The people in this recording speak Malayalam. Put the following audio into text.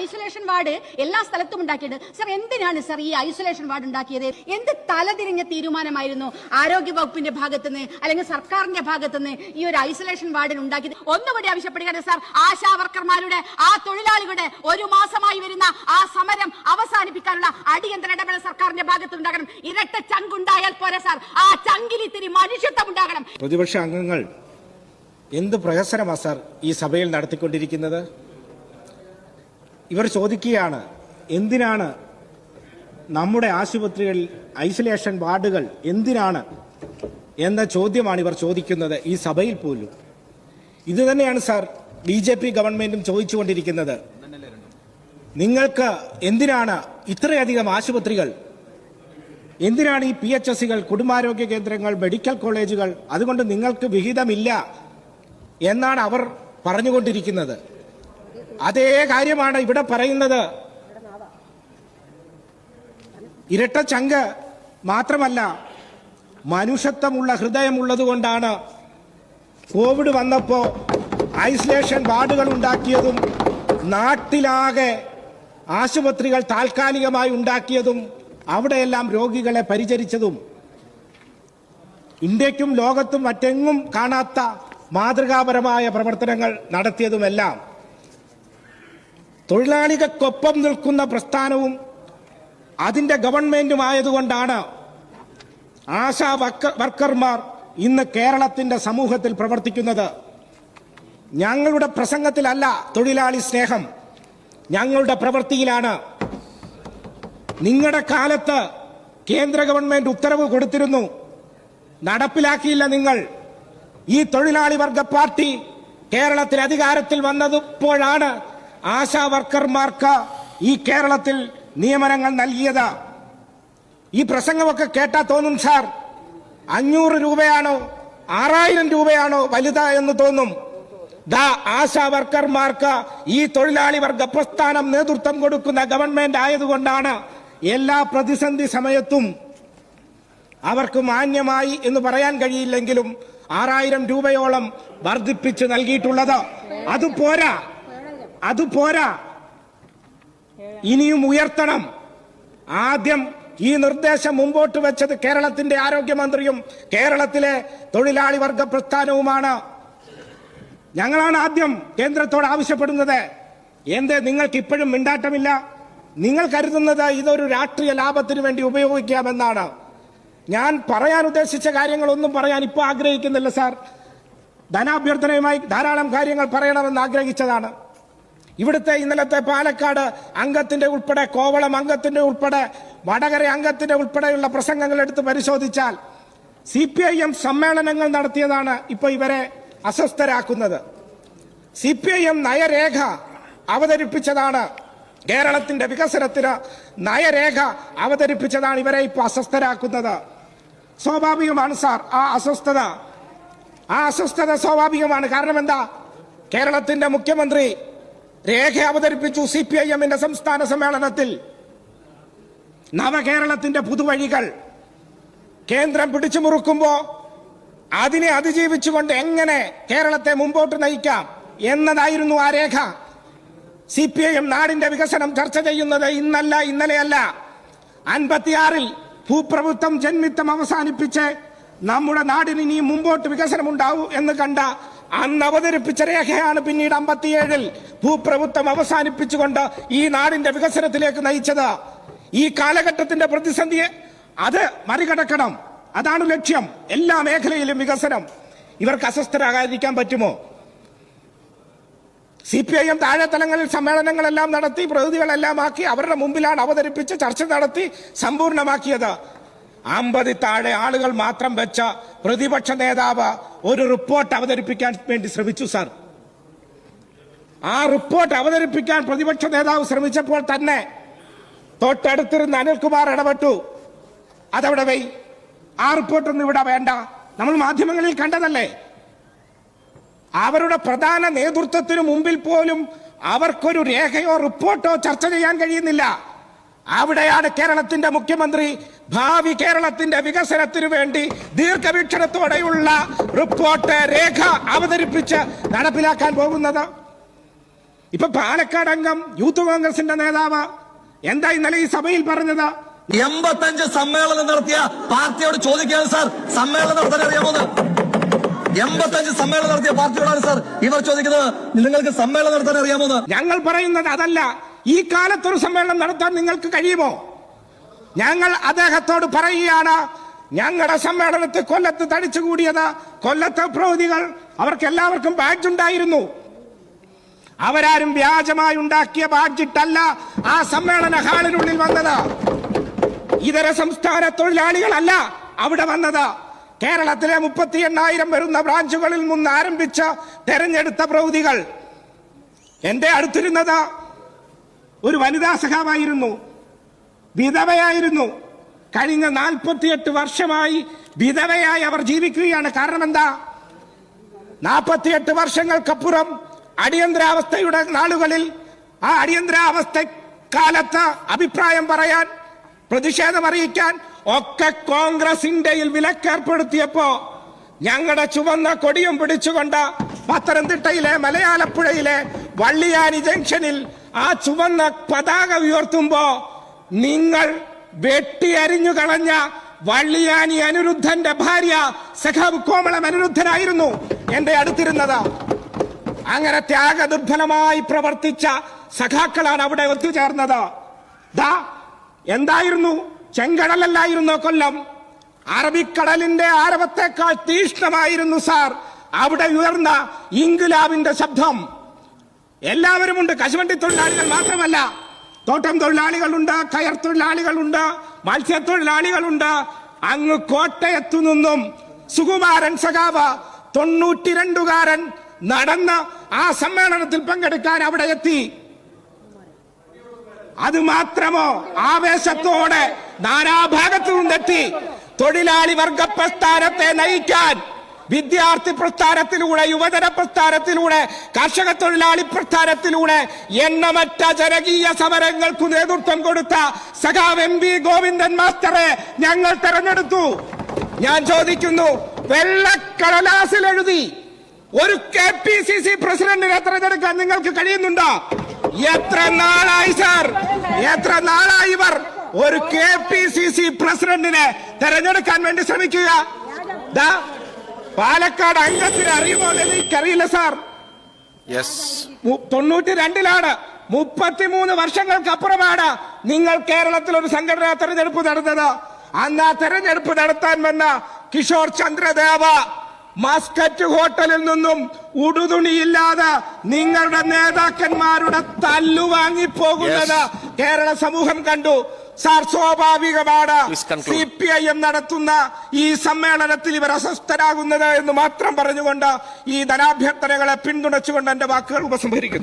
ഐസൊലേഷൻ വാർഡ് എല്ലാ സ്ഥലത്തും ഉണ്ടാക്കിയത് സർ എന്തിനാണ് സർ ഈ ഐസൊലേഷൻ വാർഡ് ഉണ്ടാക്കിയത്? എന്ത് തലതിരിഞ്ഞ തീരുമാനമായിരുന്നു? ആരോഗ്യ വകുപ്പിന്റെ ഭാഗത്തുനിന്ന് അല്ലെങ്കിൽ സർക്കാരിന്റെ ഭാഗത്തുനിന്ന് ഈ ഒരു ഐസൊലേഷൻ വാർഡിന് ഉണ്ടാക്കിയത്? ഒന്നുകൂടി ആവശ്യപ്പെടുകയാണ് സർ. ആശാ വർക്കർമാരുടെ ആ തൊഴിലാളികളുടെ ഒരു മാസമായി വരുന്ന ആ സമരം അവസാനിപ്പിക്കാനുള്ള അടിയന്തര ഇടപെടൽ സർക്കാരിന്റെ ഭാഗത്തുണ്ടാകണം ഇരട്ട ചങ്കുണ്ടായാൽ പോരെ സാർ. ആ ചങ്കിൽ ഇത്തിരി മനുഷ്യത്വം ഉണ്ടാകണം. പ്രതിപക്ഷ അംഗങ്ങൾ എന്ത് പ്രഹസനമാണ് സാർ ഈ സഭയിൽ നടത്തിക്കൊണ്ടിരിക്കുന്നത്? ഇവർ ചോദിക്കുകയാണ് എന്തിനാണ് നമ്മുടെ ആശുപത്രികളിൽ ഐസൊലേഷൻ വാർഡുകൾ എന്തിനാണ് എന്ന ചോദ്യമാണ് ഇവർ ചോദിക്കുന്നത് ഈ സഭയിൽ പോലും. ഇത് തന്നെയാണ് സാർ ബി ജെ പി ഗവൺമെന്റും ചോദിച്ചുകൊണ്ടിരിക്കുന്നത്. നിങ്ങൾക്ക് എന്തിനാണ് ഇത്രയധികം ആശുപത്രികൾ? എന്തിനാണ് ഈ പി എച്ച് എസ് സികൾ കുടുംബാരോഗ്യ കേന്ദ്രങ്ങൾ മെഡിക്കൽ കോളേജുകൾ അതുകൊണ്ട് നിങ്ങൾക്ക് വിഹിതമില്ല എന്നാണ് അവർ പറഞ്ഞുകൊണ്ടിരിക്കുന്നത്. അതേ കാര്യമാണ് ഇവിടെ പറയുന്നത്. ഇരട്ട ചങ്ക് മാത്രമല്ല മനുഷ്യത്വമുള്ള ഹൃദയമുള്ളത് കൊണ്ടാണ് കോവിഡ് വന്നപ്പോൾ ഐസൊലേഷൻ വാർഡുകൾ ഉണ്ടാക്കിയതും നാട്ടിലാകെ ആശുപത്രികൾ താൽക്കാലികമായി ഉണ്ടാക്കിയതും അവിടെയെല്ലാം രോഗികളെ പരിചരിച്ചതും. ഇന്ത്യക്കും ലോകത്തും മറ്റെങ്ങും കാണാത്ത മാതൃകാപരമായ പ്രവർത്തനങ്ങൾ നടത്തിയതുമെല്ലാം തൊഴിലാളികൾക്കൊപ്പം നിൽക്കുന്ന പ്രസ്ഥാനവും അതിന്റെ ഗവൺമെന്റുമായതുകൊണ്ടാണ് ആശാ വർക്കർമാർ ഇന്ന് കേരളത്തിന്റെ സമൂഹത്തിൽ പ്രവർത്തിക്കുന്നത്. ഞങ്ങളുടെ പ്രസംഗത്തിലല്ല തൊഴിലാളി സ്നേഹം. ഞങ്ങളുടെ പ്രവൃത്തിയിലാണ്. നിങ്ങളുടെ കാലത്ത് കേന്ദ്ര ഗവൺമെന്റ് ഉത്തരവ് കൊടുത്തിരുന്നു. നടപ്പിലാക്കിയില്ല നിങ്ങൾ. ഈ തൊഴിലാളി വർഗ പാർട്ടി കേരളത്തിൽ അധികാരത്തിൽ വന്നപ്പോഴാണ് ആശാ വർക്കർമാർക്ക് ഈ കേരളത്തിൽ നിയമനങ്ങൾ നൽകിയത്. ഈ പ്രസംഗമൊക്കെ കേട്ടാ തോന്നും സാർ. അഞ്ഞൂറ് രൂപയാണോ ആറായിരം രൂപയാണോ വലുത് എന്ന് തോന്നും. ദാ ആശാ വർക്കർമാർക്ക് ഈ തൊഴിലാളി വർഗ പ്രസ്ഥാനം നേതൃത്വം കൊടുക്കുന്ന ഗവൺമെന്റ് ആയതുകൊണ്ടാണ് എല്ലാ പ്രതിസന്ധി സമയത്തും അവർക്ക് മാന്യമായി എന്ന് പറയാൻ കഴിയില്ലെങ്കിലും ആറായിരം രൂപയോളം വർദ്ധിപ്പിച്ച് നൽകിയിട്ടുള്ളത്. അത് പോരാ. അത് പോരാ. ഇനിയും ഉയർത്തണം. ആദ്യം ഈ നിർദ്ദേശം മുമ്പോട്ട് വെച്ചത് കേരളത്തിന്റെ ആരോഗ്യമന്ത്രിയും കേരളത്തിലെ തൊഴിലാളി വർഗ പ്രസ്ഥാനവുമാണ്. ഞങ്ങളാണ് ആദ്യം കേന്ദ്രത്തോട് ആവശ്യപ്പെടുന്നത്. എന്തേ നിങ്ങൾക്ക് ഇപ്പോഴും മിണ്ടാട്ടമില്ല? നിങ്ങൾ കരുതുന്നത് ഇതൊരു രാഷ്ട്രീയ ലാഭത്തിന് വേണ്ടി ഉപയോഗിക്കാമെന്നാണ്. ഞാൻ പറയാൻ ഉദ്ദേശിച്ച കാര്യങ്ങളൊന്നും പറയാൻ ഇപ്പോൾ ആഗ്രഹിക്കുന്നില്ല സാർ. ധനാഭ്യർത്ഥനയുമായി ധാരാളം കാര്യങ്ങൾ പറയണമെന്ന് ആഗ്രഹിച്ചതാണ്. ഇവിടുത്തെ ഇന്നലത്തെ പാലക്കാട് അംഗത്തിന്റെ ഉൾപ്പെടെ കോവളം അംഗത്തിന്റെ ഉൾപ്പെടെ വടകര അംഗത്തിന്റെ ഉൾപ്പെടെയുള്ള പ്രസംഗങ്ങൾ എടുത്ത് പരിശോധിച്ചാൽ സി പി ഐ എം സമ്മേളനങ്ങൾ നടത്തിയതാണ് ഇപ്പൊ ഇവരെ അസ്വസ്ഥരാക്കുന്നത്. സി പി ഐ എം നയരേഖ അവതരിപ്പിച്ചതാണ്. കേരളത്തിന്റെ വികസനത്തിന് നയരേഖ അവതരിപ്പിച്ചതാണ് ഇവരെ ഇപ്പൊ അസ്വസ്ഥരാക്കുന്നത്. സ്വാഭാവികമാണ് സാർ ആ അസ്വസ്ഥത. ആ അസ്വസ്ഥത സ്വാഭാവികമാണ്. കാരണം എന്താ? കേരളത്തിന്റെ മുഖ്യമന്ത്രി രേഖ അവതരിപ്പിച്ചു സി പി ഐ എമ്മിന്റെ സംസ്ഥാന സമ്മേളനത്തിൽ. നവകേരളത്തിന്റെ പുതുവഴികൾ. കേന്ദ്രം പിടിച്ചു മുറുക്കുമ്പോ അതിനെ അതിജീവിച്ചുകൊണ്ട് എങ്ങനെ കേരളത്തെ മുമ്പോട്ട് നയിക്കാം എന്നതായിരുന്നു ആ രേഖ. സി പി ഐ എം നാടിന്റെ വികസനം ചർച്ച ചെയ്യുന്നത് ഇന്നല്ല ഇന്നലെയല്ല. അൻപത്തിയാറിൽ ഭൂപ്രഭുത്വം ജന്മിത്തം അവസാനിപ്പിച്ച് നമ്മുടെ നാടിന് ഇനി മുമ്പോട്ട് വികസനം എന്ന് കണ്ട അന്ന് അവതരിപ്പിച്ച രേഖയാണ് പിന്നീട് അമ്പത്തിയേഴിൽ ഭൂപ്രഭുത്വം അവസാനിപ്പിച്ചുകൊണ്ട് ഈ നാടിന്റെ വികസനത്തിലേക്ക് നയിച്ചത്. ഈ കാലഘട്ടത്തിന്റെ പ്രതിസന്ധിയെ അത് മറികടക്കണം. അതാണ് ലക്ഷ്യം. എല്ലാ മേഖലയിലും വികസനം. ഇവർക്ക് അസ്വസ്ഥരാകാതിരിക്കാൻ പറ്റുമോ? സി പി ഐ എം താഴെ തലങ്ങളിൽ സമ്മേളനങ്ങളെല്ലാം നടത്തി പ്രതിനിധികളെല്ലാം ആക്കി അവരുടെ മുമ്പിലാണ് അവതരിപ്പിച്ച് ചർച്ച നടത്തി സമ്പൂർണമാക്കിയത് അമ്പതി താഴെ ആളുകൾ മാത്രം വെച്ച പ്രതിപക്ഷ നേതാവ് ഒരു റിപ്പോർട്ട് അവതരിപ്പിക്കാൻ വേണ്ടി ശ്രമിച്ചു സാർ. ആ റിപ്പോർട്ട് അവതരിപ്പിക്കാൻ പ്രതിപക്ഷ നേതാവ് ശ്രമിച്ചപ്പോൾ തന്നെ തൊട്ടടുത്തിരുന്ന് അനിൽകുമാർ ഇടപെട്ടു. അതവിടെ വൈ ആ റിപ്പോർട്ടൊന്നും ഇവിടെ വേണ്ട. നമ്മൾ മാധ്യമങ്ങളിൽ കണ്ടതല്ലേ? അവരുടെ പ്രധാന നേതൃത്വത്തിന് മുമ്പിൽ പോലും അവർക്കൊരു രേഖയോ റിപ്പോർട്ടോ ചർച്ച ചെയ്യാൻ കഴിയുന്നില്ല. അവിടെയാണ് കേരളത്തിന്റെ മുഖ്യമന്ത്രി. ഭാവി കേരളത്തിന്റെ വികസനത്തിനു വേണ്ടി ദീർഘവീക്ഷണത്തോടെയുള്ള റിപ്പോർട്ട് രേഖ അവതരിപ്പിച്ച് നടപ്പിലാക്കാൻ പോകുന്നത്. ഇപ്പൊ പാലക്കാട് അംഗം യൂത്ത് കോൺഗ്രസിന്റെ നേതാവ് എന്താ ഇന്നലെ ഈ സഭയിൽ പറഞ്ഞത്? എൺപത്തഞ്ച് സമ്മേളനം നടത്തിയ പാർട്ടിയോട് ചോദിക്കുകയാണ് സാർ. സമ്മേളനം നടത്താൻ അറിയാമോ എൺപത്തഞ്ച് സമ്മേളനം നടത്തിയ പാർട്ടിയോടാണ് സാർ ഇവർ ചോദിക്കുന്നത്. നിങ്ങൾക്ക് സമ്മേളനം നടത്താൻ അറിയാമോ ഞങ്ങൾ പറയുന്നത് അതല്ല. ഈ കാലത്തൊരു സമ്മേളനം നടത്താൻ നിങ്ങൾക്ക് കഴിയുമോ? ഞങ്ങൾ അദ്ദേഹത്തോട് പറയുകയാണ് ഞങ്ങളുടെ സമ്മേളനത്തിൽ കൊല്ലത്ത് തടിച്ചുകൂടിയത് കൊല്ലത്തെ പ്രവൃതികൾ അവർക്ക് എല്ലാവർക്കും ബാഡ്ജ് ഉണ്ടായിരുന്നു. അവരാരും വ്യാജമായി ഉണ്ടാക്കിയ ബാഡ്ജിട്ടല്ല ആ സമ്മേളന ഹാളിനുള്ളിൽ വന്നത്. ഇതര സംസ്ഥാന തൊഴിലാളികളല്ല അവിടെ വന്നത്. കേരളത്തിലെ മുപ്പത്തി എണ്ണായിരം വരുന്ന ബ്രാഞ്ചുകളിൽ നിന്ന് ആരംഭിച്ച തെരഞ്ഞെടുത്ത പ്രവൃതികൾ എന്റെ അടുത്തിരുന്നത് ഒരു വനിതാ സഖാവായിരുന്നു. വിധവയായിരുന്നു. കഴിഞ്ഞ നാൽപ്പത്തിയെട്ട് വർഷമായി വിധവയായി അവർ ജീവിക്കുകയാണ്. കാരണം എന്താ നാൽപ്പത്തിയെട്ട് വർഷങ്ങൾക്കപ്പുറം അടിയന്തരാവസ്ഥയുടെ നാളുകളിൽ ആ അടിയന്തരാവസ്ഥ കാലത്ത് അഭിപ്രായം പറയാൻ പ്രതിഷേധം അറിയിക്കാൻ ഒക്കെ കോൺഗ്രസ് വിലക്കേർപ്പെടുത്തിയപ്പോ ഞങ്ങളുടെ ചുവന്ന കൊടിയും പിടിച്ചുകൊണ്ട് പത്തനംതിട്ടയിലെ മലയാളപ്പുഴയിലെ വള്ളിയാനി ജംഗ്ഷനിൽ ആ ചുവന്ന പതാക ഉയർത്തുമ്പോ നിങ്ങൾ വെട്ടിയരിഞ്ഞു കളഞ്ഞ വള്ളിയാനി അനിരുദ്ധന്റെ ഭാര്യ സഖാവ് കോമളം അനിരുദ്ധനായിരുന്നു എന്റെ അടുത്തിരുന്നത്. അങ്ങനെ ത്യാഗദുർബലമായി പ്രവർത്തിച്ച സഖാക്കളാണ് അവിടെ ഒത്തുചേർന്നത്. ദാ എന്തായിരുന്നു? ചെങ്കടലല്ലായിരുന്നോ കൊല്ലം? അറബിക്കടലിന്റെ ആരവത്തെക്കാൾ തീഷ്ണമായിരുന്നു സാർ അവിടെ ഉയർന്ന ഇൻകുലാബിന്റെ ശബ്ദം. എല്ലാവരുമുണ്ട്. കശുവണ്ടി തൊഴിലാളികൾ മാത്രമല്ല. തോട്ടം തൊഴിലാളികളുണ്ട് കയർ തൊഴിലാളികളുണ്ട് മത്സ്യത്തൊഴിലാളികളുണ്ട് അങ്ങ് കോട്ടയത്തു നിന്നും സുകുമാരൻ സഖാവ് തൊണ്ണൂറ്റിരണ്ടുകാരൻ നടന്ന് ആ സമ്മേളനത്തിൽ പങ്കെടുക്കാൻ അവിടെ എത്തി. അത് മാത്രമോ? ആവേശത്തോടെ നാനാഭാഗത്തു നിന്നെത്തി. തൊഴിലാളി വർഗ പ്രസ്ഥാനത്തെ നയിക്കാൻ വിദ്യാർത്ഥി പ്രസ്ഥാനത്തിലൂടെ യുവജന പ്രസ്ഥാനത്തിലൂടെ കർഷക തൊഴിലാളി പ്രസ്ഥാനത്തിലൂടെ എണ്ണമറ്റ ജനകീയ സമരങ്ങൾക്ക് നേതൃത്വം കൊടുത്ത സഖാവ് എം വി ഗോവിന്ദൻ മാസ്റ്ററെ ഞങ്ങൾ തെരഞ്ഞെടുത്തു. ഞാൻ ചോദിക്കുന്നു വെള്ളക്കടലാസിൽ എഴുതി ഒരു കെ പി സി സി പ്രസിഡന്റിനെ തെരഞ്ഞെടുക്കാൻ നിങ്ങൾക്ക് കഴിയുന്നുണ്ടോ? എത്ര നാളായി സർ? എത്ര നാളായി ഇവർ ഒരു കെ പി സി സി പ്രസിഡന്റിനെ തെരഞ്ഞെടുക്കാൻ വേണ്ടി ശ്രമിക്കുക? പാലക്കാട് അംഗത്തിന് അറിയുമോ എനിക്കറിയില്ല സാർ. തൊണ്ണൂറ്റി രണ്ടിലാണ് മുപ്പത്തിമൂന്ന് വർഷങ്ങൾക്കപ്പുറമാണ് നിങ്ങൾ കേരളത്തിൽ ഒരു സംഘടനാ തെരഞ്ഞെടുപ്പ് നടന്നത്. അന്ന് ആ തെരഞ്ഞെടുപ്പ് നടത്താൻ വന്ന കിഷോർ ചന്ദ്രദേവ മസ്കറ്റ് ഹോട്ടലിൽ നിന്നും ഉടുതുണിയില്ലാതെ നിങ്ങളുടെ നേതാക്കന്മാരുടെ തല്ലു വാങ്ങിപ്പോകുന്നത് കേരള സമൂഹം കണ്ടു. സാർ സ്വാഭാവികമാണ്. സി പി ഐ എം നടത്തുന്ന ഈ സമ്മേളനത്തിൽ ഇവർ അസ്വസ്ഥരാകുന്നത് എന്ന് മാത്രം പറഞ്ഞുകൊണ്ട് ഈ ധനാഭ്യർത്ഥനകളെ പിന്തുണച്ചുകൊണ്ട് എന്റെ വാക്കുകൾ ഉപസംഹരിക്കുന്നു.